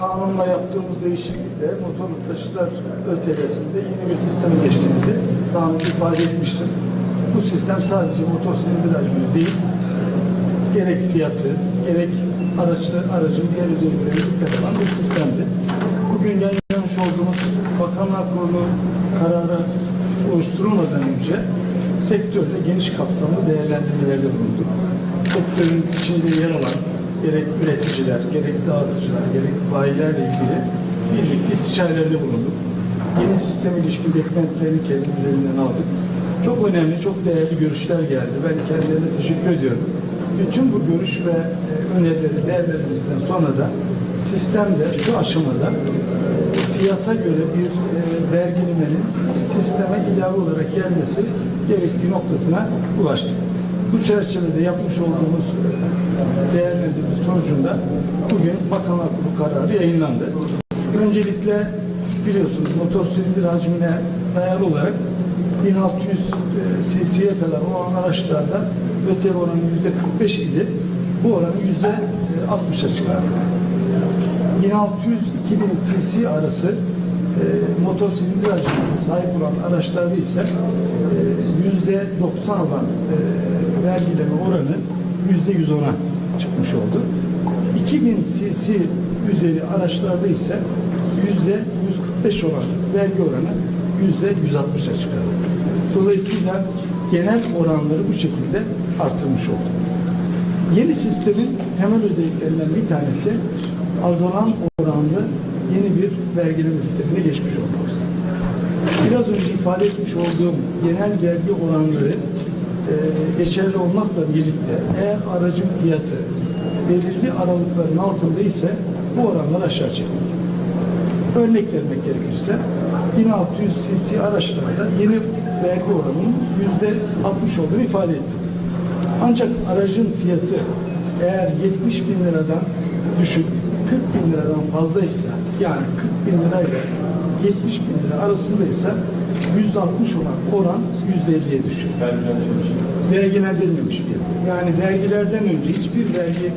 Kanunla yaptığımız değişiklikle motorlu taşıtlar ÖTV'sinde yeni bir sisteme geçtiğimizi daha önce ifade etmiştim. Bu sistem sadece motor silindir hacmi değil, gerek fiyatı, gerek araçlı, aracın diğer özellikleri dikkat alan bir sistemdi. Bugün yayınlamış olduğumuz Bakanlar Kurulu kararı oluşturulmadan önce sektörde geniş kapsamlı değerlendirmelerde bulunduk. Sektörün içinde yer alan gerek üreticiler, gerek dağıtıcılar, gerek bayilerle ilgili birlikte istişarelerde bulunduk. Yeni sisteme ilişkin beklentilerini kendilerinden aldık. Çok önemli, çok değerli görüşler geldi. Ben kendilerine teşekkür ediyorum. Bütün bu görüş ve e, önerileri değerlendirdikten sonra da sistemde şu aşamada e, fiyata göre bir e, vergilemenin sisteme ilave olarak gelmesi gerektiği noktasına ulaştık. Bu çerçevede yapmış olduğumuz değerlendirme sonucunda bugün Bakanlar Kurulu kararı yayınlandı. Öncelikle biliyorsunuz motor silindir hacmine dayalı olarak 1600 e, cc'ye kadar olan araçlarda ÖTV oranı yüzde 45 idi. Bu oranı yüzde 60'a çıkardı. 1600-2000 cc arası e, motor silindir hacmine sahip olan araçlarda ise e, yüzde 90 olan e, vergileme oranı yüzde 110'a çıkmış oldu. 2000 cc üzeri araçlarda ise yüzde 145 olan vergi oranı yüzde 160'a çıkardı. Dolayısıyla genel oranları bu şekilde artırmış oldu. Yeni sistemin temel özelliklerinden bir tanesi azalan oranlı yeni bir vergileme sistemine geçmiş olmamız. Biraz önce ifade etmiş olduğum genel vergi oranları geçerli olmakla birlikte eğer aracın fiyatı belirli aralıkların altında ise bu oranlar aşağı çekilir. Örnek vermek gerekirse 1600 cc araçlarda yeni vergi oranının yüzde 60 olduğunu ifade ettim. Ancak aracın fiyatı eğer 70 bin liradan düşük 40 bin liradan fazlaysa yani 40 bin lirayla 70 bin lira arasındaysa yüzde 60 olan oran yüzde 50'ye düşüyor. Vergilendirilmemiş fiyat. Yani vergilerden önce hiçbir vergi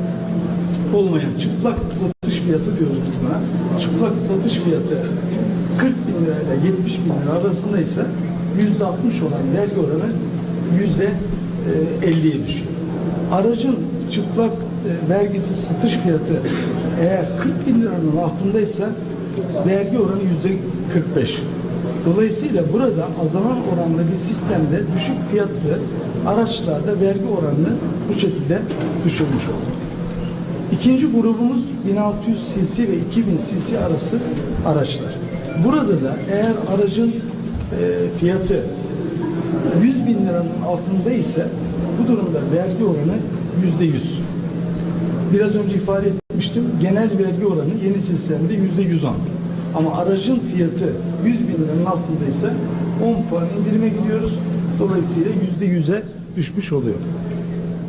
olmayan çıplak satış fiyatı diyoruz biz buna. Çıplak satış fiyatı 40 bin lirayla 70 bin lira arasındaysa yüzde 60 olan vergi oranı yüzde 50'ye düşüyor. Aracın çıplak e, vergisiz satış fiyatı eğer 40 bin liranın altındaysa vergi oranı yüzde 45. Dolayısıyla burada azalan oranlı bir sistemde düşük fiyatlı araçlarda vergi oranını bu şekilde düşürmüş olduk. İkinci grubumuz 1600 cc ve 2000 cc arası araçlar. Burada da eğer aracın e, fiyatı 100 bin liranın altında ise bu durumda vergi oranı yüzde 100. Biraz önce ifade etmiştim. Genel vergi oranı yeni sistemde yüzde 110. Ama aracın fiyatı 100 bin liranın altındaysa 10 puan indirime gidiyoruz. Dolayısıyla yüzde 100'e düşmüş oluyor.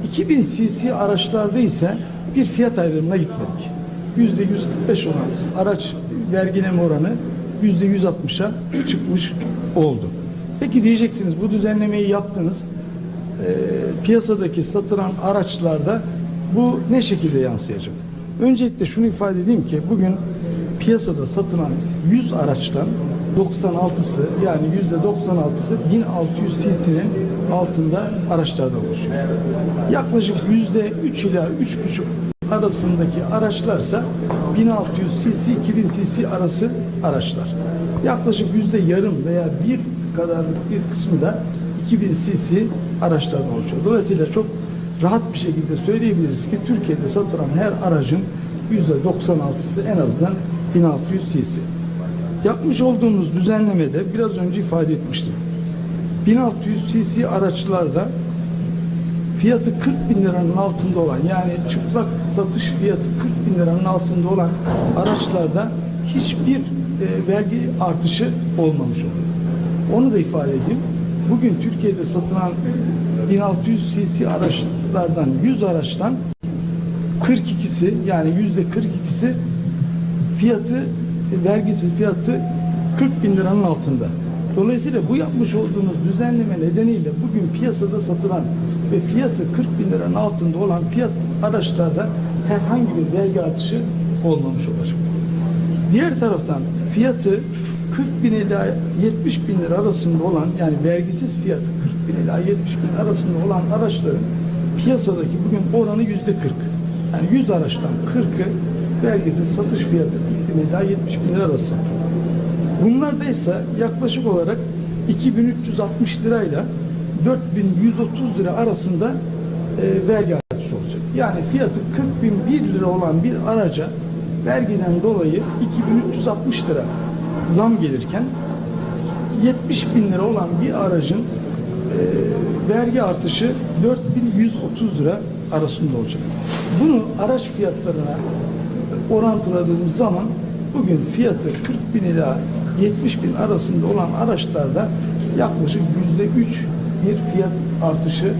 2000 cc araçlarda ise bir fiyat ayrımına gitmedik. Yüzde 145 olan araç vergileme oranı yüzde 160'a çıkmış oldu. Peki diyeceksiniz bu düzenlemeyi yaptınız. Ee, piyasadaki satılan araçlarda bu ne şekilde yansıyacak? Öncelikle şunu ifade edeyim ki bugün piyasada satılan 100 araçtan 96'sı yani yüzde 96'sı 1600 cc'nin altında araçlardan oluşuyor. Yaklaşık yüzde 3 ila 3,5 arasındaki araçlarsa 1600 cc 2000 cc arası araçlar. Yaklaşık yüzde yarım veya bir kadarlık bir kısmı da 2000 cc araçlardan oluşuyor. Dolayısıyla çok rahat bir şekilde söyleyebiliriz ki Türkiye'de satılan her aracın yüzde 96'sı en azından 1600 cc. Yapmış olduğumuz düzenlemede biraz önce ifade etmiştim. 1600 cc araçlarda fiyatı 40 bin liranın altında olan yani çıplak satış fiyatı 40 bin liranın altında olan araçlarda hiçbir e, vergi artışı olmamış oluyor. Onu da ifade edeyim. Bugün Türkiye'de satılan 1600 cc araçlardan 100 araçtan 42'si yani yüzde 42'si fiyatı vergisiz fiyatı 40 bin liranın altında. Dolayısıyla bu yapmış olduğumuz düzenleme nedeniyle bugün piyasada satılan ve fiyatı 40 bin liranın altında olan fiyat araçlarda herhangi bir vergi artışı olmamış olacak. Diğer taraftan fiyatı 40 bin ila 70 bin lira arasında olan yani vergisiz fiyatı 40 bin ila 70 bin arasında olan araçların piyasadaki bugün oranı yüzde 40. Yani 100 araçtan 40'ı vergisiz satış fiyatı 40 bin ila 70 bin lira arası. Bunlarda ise yaklaşık olarak 2360 lirayla 4130 lira arasında e, vergi artışı olacak. Yani fiyatı 40.001 lira olan bir araca vergiden dolayı 2360 lira zam gelirken 70 bin lira olan bir aracın e, vergi artışı 4130 lira arasında olacak. Bunu araç fiyatlarına orantıladığımız zaman bugün fiyatı 40 bin ila 70 bin arasında olan araçlarda yaklaşık yüzde üç bir fiyat artışı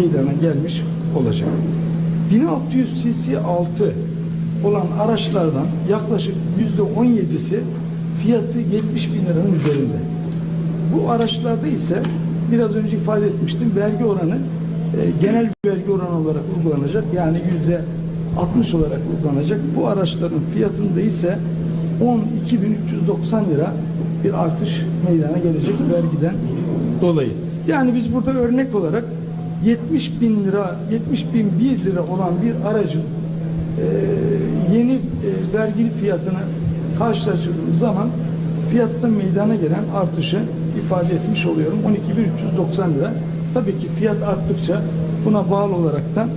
meydana gelmiş olacak. 1600 cc altı olan araçlardan yaklaşık yüzde 17'si fiyatı 70 bin liranın üzerinde. Bu araçlarda ise biraz önce ifade etmiştim vergi oranı e, genel vergi oranı olarak uygulanacak. Yani yüzde 60 olarak uygulanacak. Bu araçların fiyatında ise 12.390 lira bir artış meydana gelecek vergiden dolayı. Yani biz burada örnek olarak 70 bin lira, 70 bin 1 lira olan bir aracın e, yeni e, vergili fiyatını karşılaştırdığımız zaman fiyatta meydana gelen artışı ifade etmiş oluyorum. 12.390 lira. Tabii ki fiyat arttıkça buna bağlı olarak da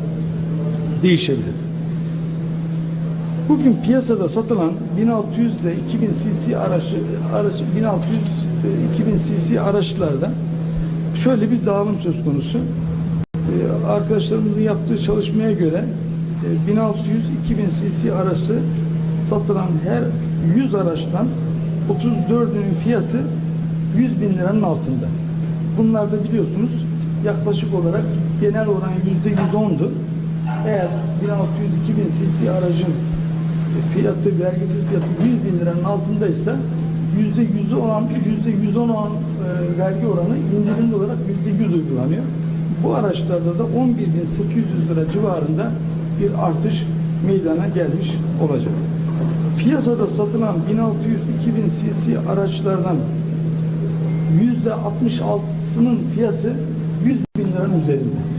değişebilir. Bugün piyasada satılan 1600 ile 2000 cc araç, araç 1600 e, 2000 cc araçlarda şöyle bir dağılım söz konusu. Ee, arkadaşlarımızın yaptığı çalışmaya göre e, 1600-2000 cc arası satılan her 100 araçtan 34'ünün fiyatı 100 bin liranın altında. Bunlar da biliyorsunuz yaklaşık olarak genel oran yüzde 110'du. Eğer 1600-2000 cc aracın fiyatı, vergisiz fiyatı 100 bin liranın altındaysa yüzde 100 olan, yüzde 110 olan e, vergi oranı indirimli olarak yüzde 100 uygulanıyor. Bu araçlarda da 11.800 lira civarında bir artış meydana gelmiş olacak. Piyasada satılan 1600-2000 cc araçlardan yüzde 66'sının fiyatı 100 bin liranın üzerinde.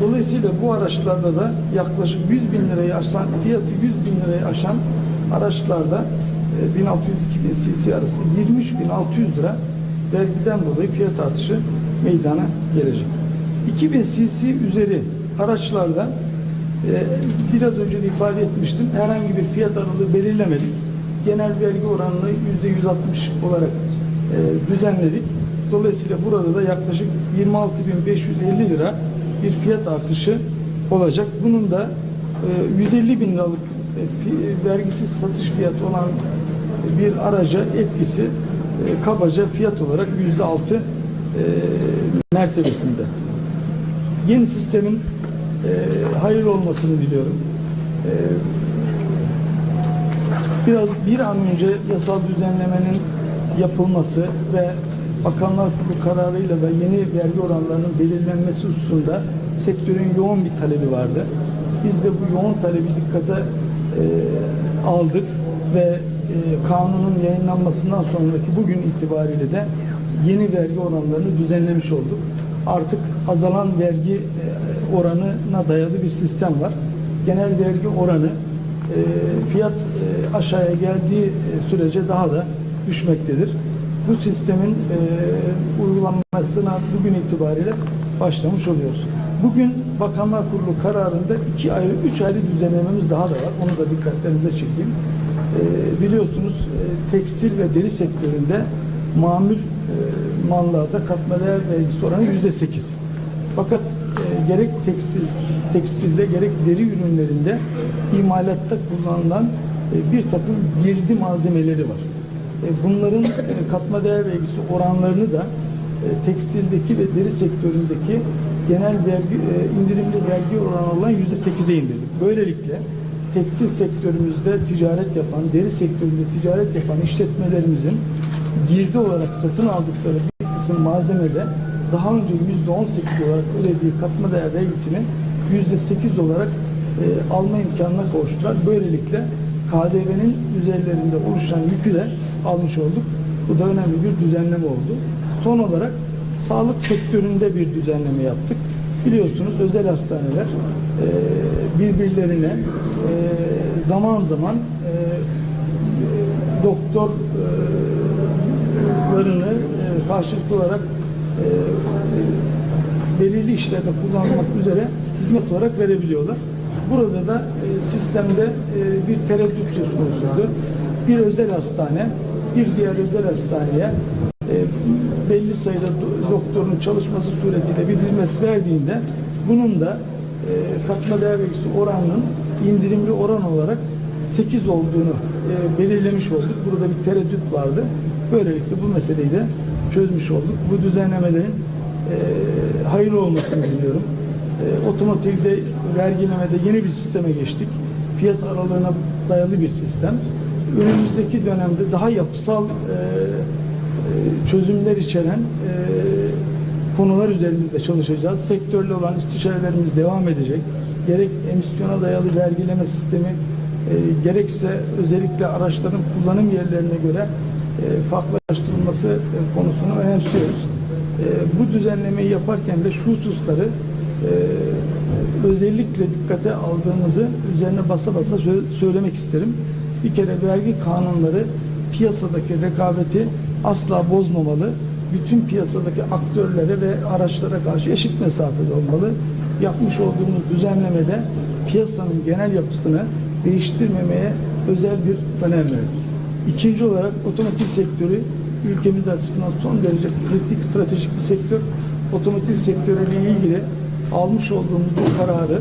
Dolayısıyla bu araçlarda da yaklaşık 100 bin lirayı aşan, fiyatı 100 bin lirayı aşan araçlarda e, 1600-2000 cc arası 23.600 lira vergiden dolayı fiyat artışı meydana gelecek. 2000 cc üzeri araçlarda e, biraz önce de ifade etmiştim herhangi bir fiyat aralığı belirlemedik. Genel vergi oranını %160 olarak e, düzenledik. Dolayısıyla burada da yaklaşık 26.550 lira bir fiyat artışı olacak. Bunun da e, 150 bin liralık e, vergisiz satış fiyatı olan bir araca etkisi e, kabaca fiyat olarak yüzde altı e, mertebesinde. Yeni sistemin e, hayırlı olmasını diliyorum. E, biraz bir an önce yasal düzenlemenin yapılması ve Bakanlar Kurulu kararıyla ve yeni vergi oranlarının belirlenmesi hususunda sektörün yoğun bir talebi vardı. Biz de bu yoğun talebi dikkate e, aldık ve e, kanunun yayınlanmasından sonraki bugün itibariyle de yeni vergi oranlarını düzenlemiş olduk. Artık azalan vergi e, oranına dayalı bir sistem var. Genel vergi oranı e, fiyat e, aşağıya geldiği e, sürece daha da düşmektedir. Bu sistemin e, uygulanmasına bugün itibariyle başlamış oluyoruz. Bugün Bakanlar Kurulu kararında iki ayrı, üç ayrı düzenlememiz daha da var. Onu da dikkatlerinize çekeyim. E, biliyorsunuz e, tekstil ve deri sektöründe mamül e, mallarda katma değer vergisi oranı yüzde sekiz. Fakat e, gerek tekstil, tekstilde gerek deri ürünlerinde imalatta kullanılan e, bir takım girdi malzemeleri var. E, bunların e, katma değer vergisi oranlarını da e, tekstildeki ve deri sektöründeki genel vergi indirimli vergi oranı olan yüzde sekize indirdik. Böylelikle tekstil sektörümüzde ticaret yapan, deri sektöründe ticaret yapan işletmelerimizin girdi olarak satın aldıkları bir kısım malzemede daha önce yüzde on sekiz olarak ödediği katma değer vergisinin yüzde sekiz olarak e, alma imkanına kavuştular. Böylelikle KDV'nin üzerlerinde oluşan yükü de almış olduk. Bu da önemli bir düzenleme oldu. Son olarak sağlık sektöründe bir düzenleme yaptık. Biliyorsunuz özel hastaneler e, birbirlerine e, zaman zaman e, doktor e, larını e, karşılıklı olarak e, belirli işlerde kullanmak üzere hizmet olarak verebiliyorlar. Burada da e, sistemde e, bir tereddüt söz konusuydu. Bir özel hastane bir diğer özel hastaneye e, belli sayıda do- doktorun çalışması suretiyle bir hizmet verdiğinde bunun da e, katma değer vergisi oranının indirimli oran olarak 8 olduğunu e, belirlemiş olduk. Burada bir tereddüt vardı. Böylelikle bu meseleyi de çözmüş olduk. Bu düzenlemelerin e, hayırlı olmasını diliyorum. E, otomotivde vergilemede yeni bir sisteme geçtik. Fiyat aralığına dayalı bir sistem. Önümüzdeki dönemde daha yapısal e, e, çözümler içeren e, konular üzerinde çalışacağız. Sektörle olan istişarelerimiz devam edecek. Gerek emisyona dayalı vergileme sistemi, e, gerekse özellikle araçların kullanım yerlerine göre e, farklılaştırılması e, konusunu önemsiyoruz. E, bu düzenlemeyi yaparken de şu hususları e, özellikle dikkate aldığımızı üzerine basa basa sö- söylemek isterim. Bir kere vergi kanunları piyasadaki rekabeti asla bozmamalı. Bütün piyasadaki aktörlere ve araçlara karşı eşit mesafede olmalı. Yapmış olduğumuz düzenlemede piyasanın genel yapısını değiştirmemeye özel bir önem verdik. İkinci olarak otomotiv sektörü ülkemiz açısından son derece kritik, stratejik bir sektör. Otomotiv sektörüyle ilgili almış olduğumuz bu kararı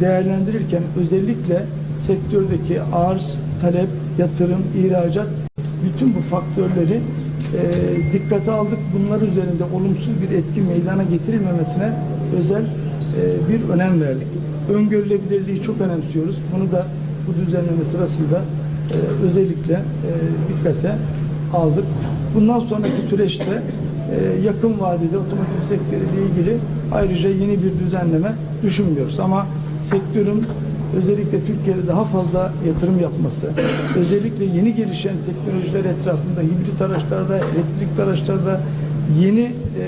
değerlendirirken özellikle sektördeki arz, talep, yatırım, ihracat bütün bu faktörleri e, dikkate aldık. Bunlar üzerinde olumsuz bir etki meydana getirilmemesine özel e, bir önem verdik. Öngörülebilirliği çok önemsiyoruz. Bunu da bu düzenleme sırasında e, özellikle e, dikkate aldık. Bundan sonraki süreçte e, yakın vadede otomotiv sektörüyle ilgili ayrıca yeni bir düzenleme düşünmüyoruz. Ama sektörün özellikle Türkiye'de daha fazla yatırım yapması, özellikle yeni gelişen teknolojiler etrafında hibrit araçlarda, elektrikli araçlarda yeni e,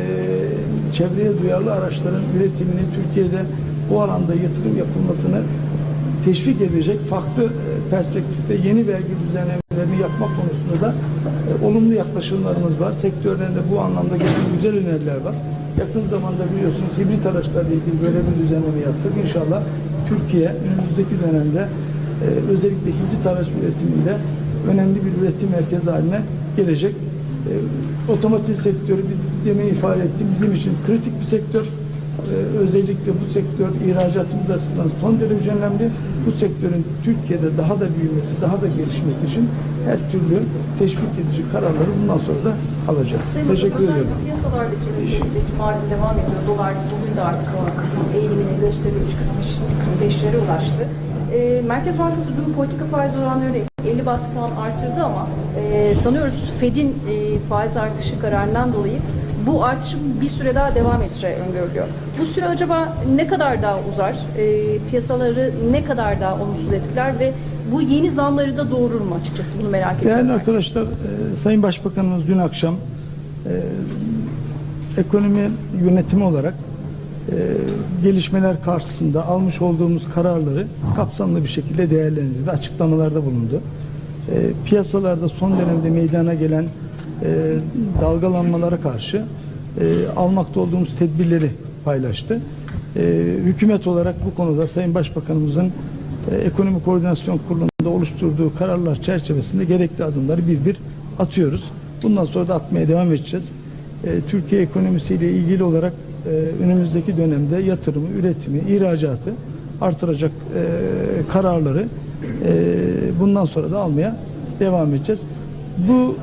çevreye duyarlı araçların üretiminin Türkiye'de bu alanda yatırım yapılmasını teşvik edecek farklı e, perspektifte yeni vergi düzenlemelerini yapmak konusunda da e, olumlu yaklaşımlarımız var. Sektörden de bu anlamda gelen güzel öneriler var. Yakın zamanda biliyorsunuz hibrit araçlarla ilgili böyle bir düzenleme yaptık. İnşallah Türkiye önümüzdeki dönemde e, özellikle hibrit araç üretiminde önemli bir üretim merkezi haline gelecek. E, otomotiv sektörü bir demin ifade ettim bizim için kritik bir sektör. Ee, özellikle bu sektör ihracatımız açısından son derece önemli. Bu sektörün Türkiye'de daha da büyümesi, daha da gelişmesi için her türlü teşvik edici kararları bundan sonra da alacağız. Sayın Teşekkür özellikle piyasalarda çevrecilik malum devam ediyor. Dolar bugün de artık o eğilimini gösteriyor. 45'lere ulaştı. Ee, Merkez Bankası dün politika faiz oranlarını 50 bas puan artırdı ama e, sanıyoruz Fed'in e, faiz artışı kararından dolayı bu artışın bir süre daha devam edeceği öngörülüyor. Bu süre acaba ne kadar daha uzar? E, piyasaları ne kadar daha olumsuz etkiler ve bu yeni zamları da doğurur mu açıkçası bunu merak ediyorum. Değerli arkadaşlar, e, Sayın Başbakanımız dün akşam e, ekonomi yönetimi olarak e, gelişmeler karşısında almış olduğumuz kararları kapsamlı bir şekilde değerlendirdi, açıklamalarda bulundu. E, piyasalarda son dönemde meydana gelen e, dalgalanmalara karşı e, almakta olduğumuz tedbirleri paylaştı. E, hükümet olarak bu konuda Sayın Başbakanımızın e, Ekonomi Koordinasyon Kurulu'nda oluşturduğu kararlar çerçevesinde gerekli adımları bir bir atıyoruz. Bundan sonra da atmaya devam edeceğiz. E, Türkiye ekonomisiyle ilgili olarak e, önümüzdeki dönemde yatırımı, üretimi, ihracatı artıracak e, kararları e, bundan sonra da almaya devam edeceğiz. Bu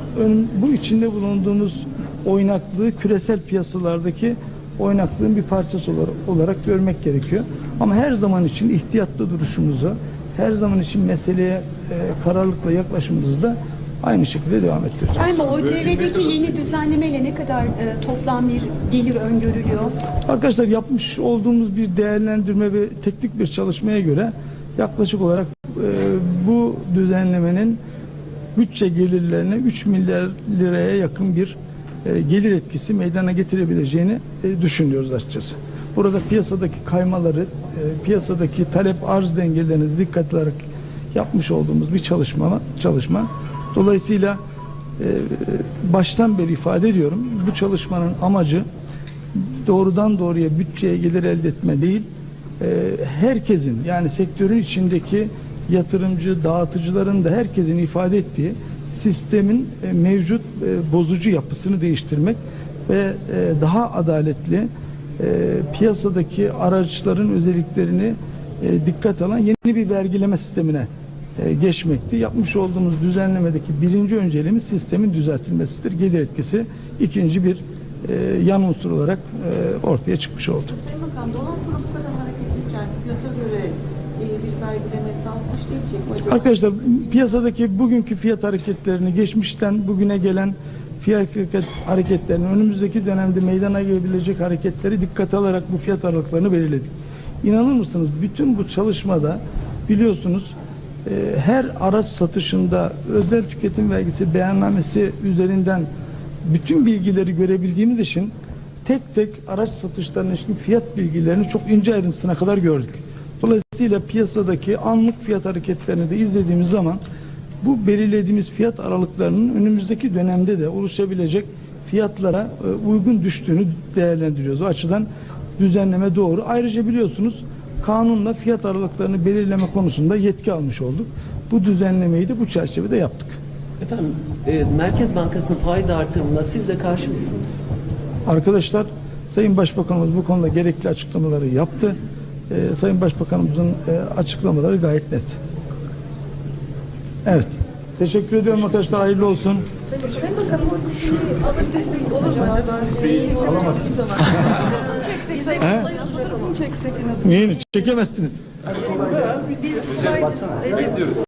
bu içinde bulunduğumuz oynaklığı küresel piyasalardaki oynaklığın bir parçası olarak, olarak görmek gerekiyor. Ama her zaman için ihtiyatlı duruşumuzu, her zaman için meseleye e, kararlılıkla yaklaşımımızı da aynı şekilde devam ettireceğiz. Efendim OCV'deki yeni düzenlemeyle ne kadar e, toplam bir gelir öngörülüyor? Arkadaşlar yapmış olduğumuz bir değerlendirme ve teknik bir çalışmaya göre yaklaşık olarak e, bu düzenlemenin bütçe gelirlerine 3 milyar liraya yakın bir e, gelir etkisi meydana getirebileceğini e, düşünüyoruz açıkçası. Burada piyasadaki kaymaları, e, piyasadaki talep arz dengelerine dikkat alarak yapmış olduğumuz bir çalışma çalışma. Dolayısıyla e, baştan beri ifade ediyorum. Bu çalışmanın amacı doğrudan doğruya bütçeye gelir elde etme değil, e, herkesin yani sektörün içindeki yatırımcı, dağıtıcıların da herkesin ifade ettiği sistemin e, mevcut e, bozucu yapısını değiştirmek ve e, daha adaletli e, piyasadaki araçların özelliklerini e, dikkat alan yeni bir vergileme sistemine geçmekti. Yapmış olduğumuz düzenlemedeki birinci önceliğimiz sistemin düzeltilmesidir. Gelir etkisi ikinci bir e, yan unsur olarak e, ortaya çıkmış oldu. Sayın Bakan, dolar kuru bu kadar hareketliyken fiyata göre e, bir vergilemesi almış demeyecek mi? Arkadaşlar piyasadaki bugünkü fiyat hareketlerini geçmişten bugüne gelen fiyat hareketlerini önümüzdeki dönemde meydana gelebilecek hareketleri dikkate alarak bu fiyat aralıklarını belirledik. İnanır mısınız bütün bu çalışmada biliyorsunuz e, her araç satışında özel tüketim vergisi beyannamesi üzerinden bütün bilgileri görebildiğimiz için tek tek araç satışlarına ilişkin fiyat bilgilerini çok ince ayrıntısına kadar gördük. Dolayısıyla piyasadaki anlık fiyat hareketlerini de izlediğimiz zaman bu belirlediğimiz fiyat aralıklarının önümüzdeki dönemde de oluşabilecek fiyatlara e, uygun düştüğünü değerlendiriyoruz. O açıdan düzenleme doğru. Ayrıca biliyorsunuz kanunla fiyat aralıklarını belirleme konusunda yetki almış olduk. Bu düzenlemeyi de bu çerçevede yaptık. Efendim, e, Merkez Bankası'nın faiz artırımına siz de karşı mısınız? Arkadaşlar Sayın Başbakanımız bu konuda gerekli açıklamaları yaptı. Ee, Sayın Başbakanımızın e, açıklamaları gayet net. Evet. Teşekkür ediyorum arkadaşlar. Hayırlı olsun. Şu alır destek olur mu acaba? Alamaz. Çeksek, çeksek, olacak ama. Neyini çekemezsiniz. Biz Recep